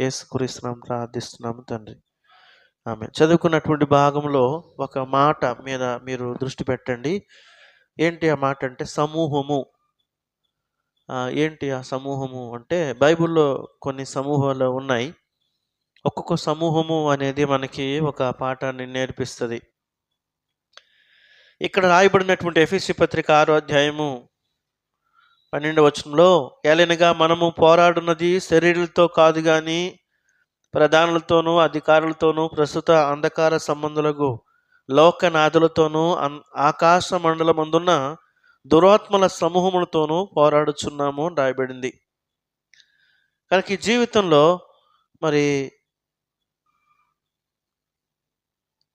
ఏసుకురిస్తున్నాం ప్రార్థిస్తున్నాము తండ్రి. ఆమె చదువుకున్నటువంటి భాగంలో ఒక మాట మీద మీరు దృష్టి పెట్టండి. ఏంటి ఆ మాట అంటే సమూహము. ఏంటి ఆ సమూహము అంటే బైబిల్లో కొన్ని సమూహాలు ఉన్నాయి. ఒక్కొక్క సమూహము అనేది మనకి ఒక పాఠాన్ని నేర్పిస్తుంది. ఇక్కడ రాయబడినటువంటి ఎఫ్ఎస్సి పత్రిక ఆరో అధ్యాయము పన్నెండు వచనంలో ఏలైనగా మనము పోరాడున్నది శరీరులతో కాదు కానీ ప్రధానులతోనూ అధికారులతోనూ ప్రస్తుత అంధకార సంబంధులకు లోకనాథులతోనూ అన్ ఆకాశ మండలమందున్న దురాత్మల సమూహములతోనూ పోరాడుచున్నాము అని రాయబడింది. కనుక ఈ జీవితంలో మరి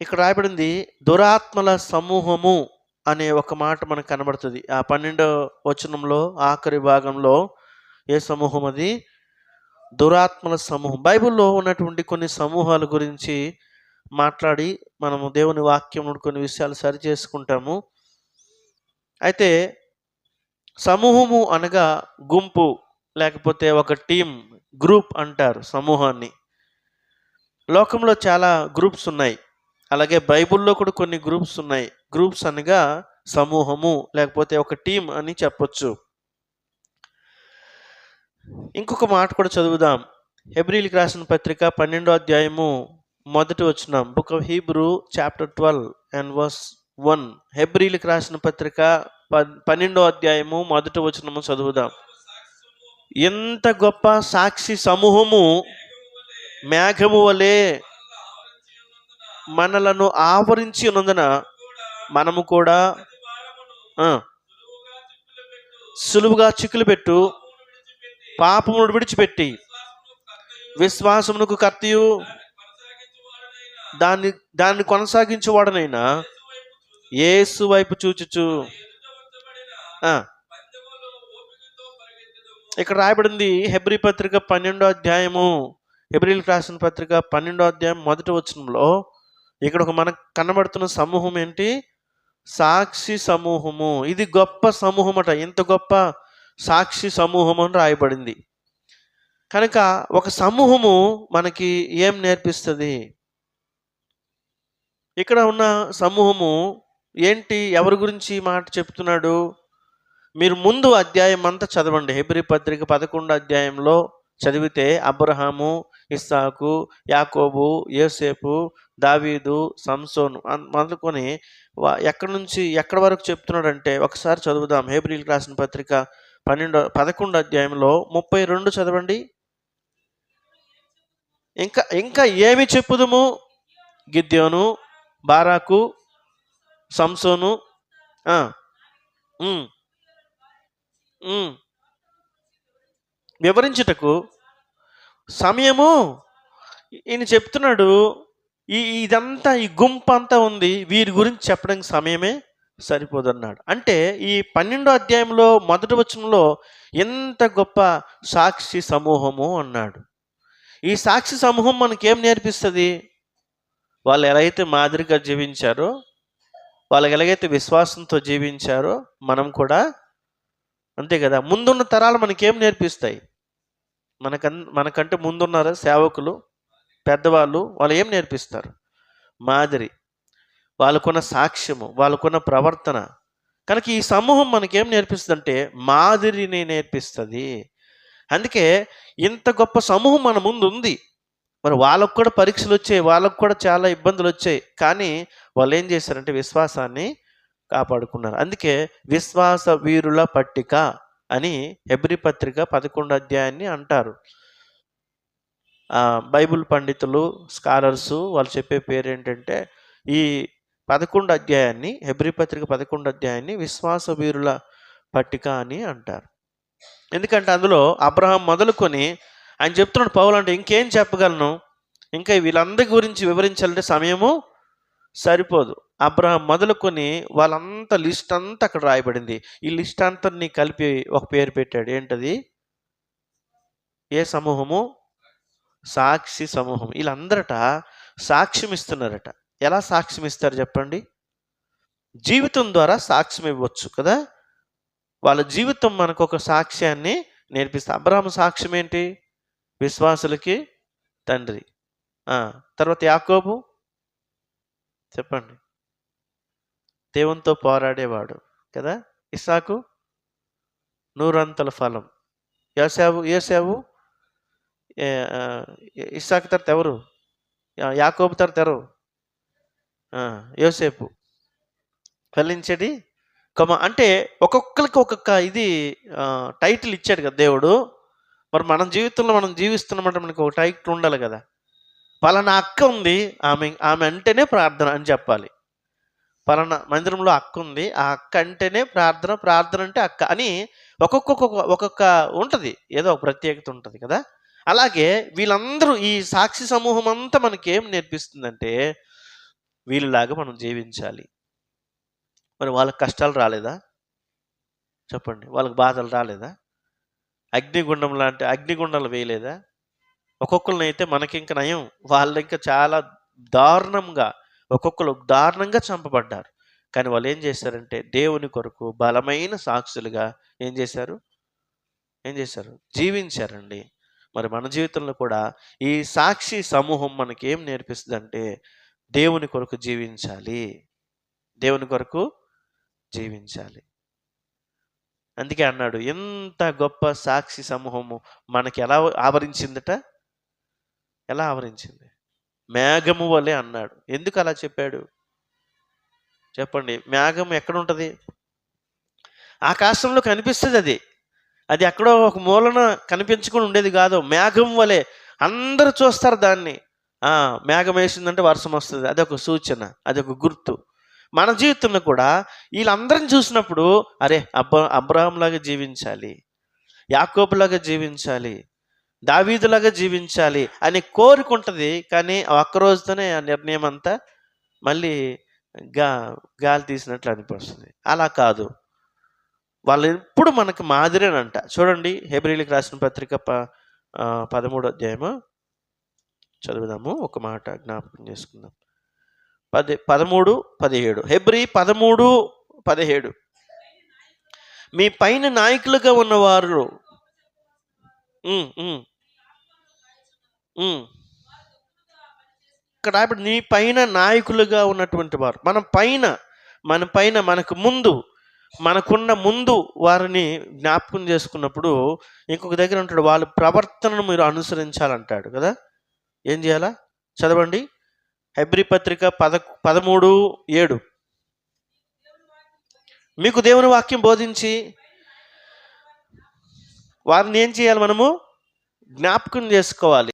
ఇక్కడ రాయబడింది దురాత్మల సమూహము అనే ఒక మాట మనకు కనబడుతుంది. ఆ పన్నెండో వచనంలో ఆఖరి భాగంలో ఏ సమూహం అది దురాత్మల సమూహం. బైబిల్లో ఉన్నటువంటి కొన్ని సమూహాల గురించి మాట్లాడి మనము దేవుని వాక్యం కొన్ని విషయాలు సరి చేసుకుంటాము. అయితే సమూహము అనగా గుంపు లేకపోతే ఒక టీం గ్రూప్ అంటారు సమూహాన్ని. లోకంలో చాలా గ్రూప్స్ ఉన్నాయి. అలాగే బైబిల్లో కూడా కొన్ని గ్రూప్స్ ఉన్నాయి. గ్రూప్స్ అనగా సమూహము లేకపోతే ఒక టీం అని చెప్పొచ్చు. ఇంకొక మాట కూడా చదువుదాం. హెబ్రిల్కి రాసిన పత్రిక పన్నెండో అధ్యాయము మొదటి వచ్చిన book of Hebrew chapter twelve and verse one. హెబ్రిల్కి రాసిన పత్రిక పన్నెండో అధ్యాయము మొదటి వచనము చదువుదాం. ఎంత గొప్ప సాక్షి సమూహము మేఘము వలె మనలను ఆవరించి ఉన్నందున మనము కూడా సులువుగా చిక్కులు పెట్టు పాపమును విడిచిపెట్టి విశ్వాసమునకు కర్తయు దాన్ని దాన్ని కొనసాగించేవాడనైనా ఏసు వైపు చూచుచు. ఇక్కడ రాయబడింది హెబ్రి పత్రిక పన్నెండో అధ్యాయము. హెబ్రిల్ రాసిన పత్రిక పన్నెండో అధ్యాయం మొదటి వచనంలో ఇక్కడ ఒక మనకు కనబడుతున్న సమూహం ఏంటి? సాక్షి సమూహము. ఇది గొప్ప సమూహం అట ఇంత గొప్ప సాక్షి సమూహం అని రాయబడింది. కనుక ఒక సమూహము మనకి ఏం నేర్పిస్తుంది? ఇక్కడ ఉన్న సమూహము ఏంటి? ఎవరి గురించి మాట చెప్తున్నాడు? మీరు ముందు అధ్యాయం అంతా చదవండి. హెబ్రి పత్రిక పదకొండు అధ్యాయంలో చదివితే అబ్రహాము ఇస్సాకు యాకోబు యోసేపు దావీదు సంసోను మొదలుకొని వా- ఎక్కడి నుంచి ఎక్కడి వరకు చెప్తున్నాడంటే ఒకసారి చదువుదాం. హేబ్రిల్ రాసిన పత్రిక పన్నెండో పదకొండు అధ్యాయంలో ముప్పై రెండు చదవండి. ఇంకా ఇంకా ఏమి చెప్పుదుము? గిద్యోను బారాకు సంసోను వివరించుటకు సమయము. ఈయన చెప్తున్నాడు ఈ ఇదంతా ఈ గుంపు అంతా ఉంది వీరి గురించి చెప్పడానికి సమయమే సరిపోదన్నాడు. అంటే ఈ పన్నెండో అధ్యాయంలో మొదటి వచనంలో ఎంత గొప్ప సాక్షి సమూహము అన్నాడు. ఈ సాక్షి సమూహం మనకేం నేర్పిస్తుంది? వాళ్ళు ఎలా అయితే మాదిరిగా జీవించారో వాళ్ళు ఎలాగైతే విశ్వాసంతో జీవించారో మనం కూడా అంతే కదా. ముందున్న తరాలు మనకేం నేర్పిస్తాయి? మనకన్ మనకంటే ముందున్నారు సేవకులు పెద్దవాళ్ళు వాళ్ళు ఏం నేర్పిస్తారు? మాదిరి. వాళ్ళకున్న సాక్ష్యము వాళ్ళకున్న ప్రవర్తన. కనుక ఈ సమూహం మనకేం నేర్పిస్తుంది అంటే మాదిరిని నేర్పిస్తుంది. అందుకే ఇంత గొప్ప సమూహం మన ముందు ఉంది మరి వాళ్ళకు కూడా పరీక్షలు వచ్చాయి వాళ్ళకు కూడా చాలా ఇబ్బందులు వచ్చాయి. కానీ వాళ్ళు ఏం చేశారంటే విశ్వాసాన్ని కాపాడుకున్నారు. అందుకే విశ్వాస వీరుల పట్టిక. అని హెబ్రి పత్రిక పదకొండు అధ్యాయాన్ని అంటారు. బైబుల్ బైబిల్ పండితులు స్కాలర్స్ వాళ్ళు చెప్పే పేరు ఏంటంటే ఈ పదకొండు అధ్యాయాన్ని హెబ్రి పత్రిక పదకొండు అధ్యాయాన్ని విశ్వాస వీరుల పట్టిక అని అంటారు. ఎందుకంటే అందులో అబ్రహాం మొదలుకొని ఆయన చెప్తున్నాడు పౌలు అంటే ఇంకేం చెప్పగలను? ఇంకా వీళ్ళందరి గురించి వివరించాలంటే సమయము సరిపోదు. అబ్రహం మొదలుకొని వాళ్ళంతా లిస్ట్ అంతా అక్కడ రాయబడింది. ఈ లిస్ట్ అంతా కలిపి ఒక పేరు పెట్టాడు. ఏంటది? ఏ సమూహము? సాక్షి సమూహం. వీళ్ళందరట సాక్ష్యం ఇస్తున్నారట ఎలా సాక్ష్యం ఇస్తారు చెప్పండి? జీవితం ద్వారా సాక్ష్యం ఇవ్వచ్చు కదా? వాళ్ళ జీవితం మనకు ఒక సాక్ష్యాన్ని నేర్పిస్తుంది అబ్రహం సాక్ష్యం ఏంటి? విశ్వాసులకి తండ్రి. తర్వాత యాకోబు? చెప్పండి. దేవునితో పోరాడేవాడు కదా? ఇస్సాకు నూరంతల ఫలం. యోసావు యోసావు ఏ- ఇస్సాకు తర్వాత ఎవరు? యాకోబు తర్వాత ఎవరు? యోసేపు. ఫలించేది కమ అంటే ఒక్కొక్కరికి ఒక్కొక్క ఇది టైటిల్ ఇచ్చాడు కదా దేవుడు. మరి మన జీవితంలో మనం జీవిస్తున్నామంటే మనకు ఒక టైటిల్ ఉండాలి కదా. పలానా అక్క ఉంది ఆమె ఆమె అంటేనే ప్రార్థన అని చెప్పాలి. పలానా మందిరంలో అక్క ఉంది. ఆ అక్క అంటేనే ప్రార్థన ప్రార్థన అంటే అక్క అని ఒక్కొక్క ఒక్కొక్క- ఉంటుంది. ఏదో ఒక ప్రత్యేకత ఉంటుంది కదా? అలాగే వీళ్ళందరూ ఈ సాక్షి సమూహం అంతా మనకి ఏం నేర్పిస్తుందంటే వీళ్ళలాగా మనం జీవించాలి. మరి వాళ్ళకి కష్టాలు రాలేదా? చెప్పండి. వాళ్ళకి బాధలు రాలేదా? అగ్నిగుండం లాంటి అగ్నిగుండాలు వేయలేదా? ఒక్కొక్కరిని అయితే మనకి ఇంకా నయం. వాళ్ళు ఇంకా చాలా దారుణంగా ఒక్కొక్కరు దారుణంగా చంపబడ్డారు. కానీ వాళ్ళు ఏం చేశారంటే దేవుని కొరకు బలమైన సాక్షులుగా ఏం చేశారు? ఏం చేశారు? జీవించారండి. మరి మన జీవితంలో కూడా ఈ సాక్షి సమూహం మనకి ఏం నేర్పిస్తుందంటే దేవుని కొరకు జీవించాలి. దేవుని కొరకు జీవించాలి. అందుకే అన్నాడు ఎంత గొప్ప సాక్షి సమూహము మనకి ఎలా ఆవరించిందట? ఎలా ఆవరించింది? మేఘము వలె అన్నాడు. ఎందుకు అలా చెప్పాడు? చెప్పండి. మేఘం ఎక్కడ ఉంటుంది ఆకాశంలో కనిపిస్తుంది అది. అది ఎక్కడో ఒక మూలన కనిపించుకుని ఉండేది కాదు. మేఘం వలె అందరూ చూస్తారు దాన్ని. మేఘం వేసిందంటే వర్షం వస్తుంది. అదొక సూచన అదొక గుర్తు. మన జీవితంలో కూడా వీళ్ళందరిని చూసినప్పుడు అరే అబ్బ అబ్రహాంలాగా జీవించాలి యాకోబులాగా జీవించాలి దావీదులాగా జీవించాలి అని కోరుకుంటుంది కానీ ఒక్కరోజుతోనే ఒక్క రోజుతోనే ఆ నిర్ణయం అంతా మళ్ళీ గా గాలి తీసినట్లు అనిపిస్తుంది. అలా కాదు. వాళ్ళు ఎప్పుడు మనకు మాదిరేనంట. చూడండి హెబ్రిలికి రాసిన పత్రిక ప పదమూడు అధ్యాయము. చదువుదాము ఒక మాట జ్ఞాపకం చేసుకుందాం. పది పదమూడు పదిహేడు. హెబ్రి పదమూడు పదిహేడు. మీ పైన నాయకులుగా ఉన్నవారు. ఇక్కడ ఇప్పుడు నీ పైన నాయకులుగా ఉన్నటువంటి వారు. మన పైన మన పైన మనకు ముందు మనకున్న ముందు వారిని జ్ఞాపకం చేసుకున్నప్పుడు ఇంకొక దగ్గర ఉంటాడు వాళ్ళ ప్రవర్తనను మీరు అనుసరించాలంటాడు కదా? ఏం చేయాలా? చదవండి. హెబ్రి పత్రిక పద పదమూడు ఏడు. మీకు దేవుని వాక్యం బోధించి వారిని ఏం చేయాలి మనము? జ్ఞాపకం చేసుకోవాలి.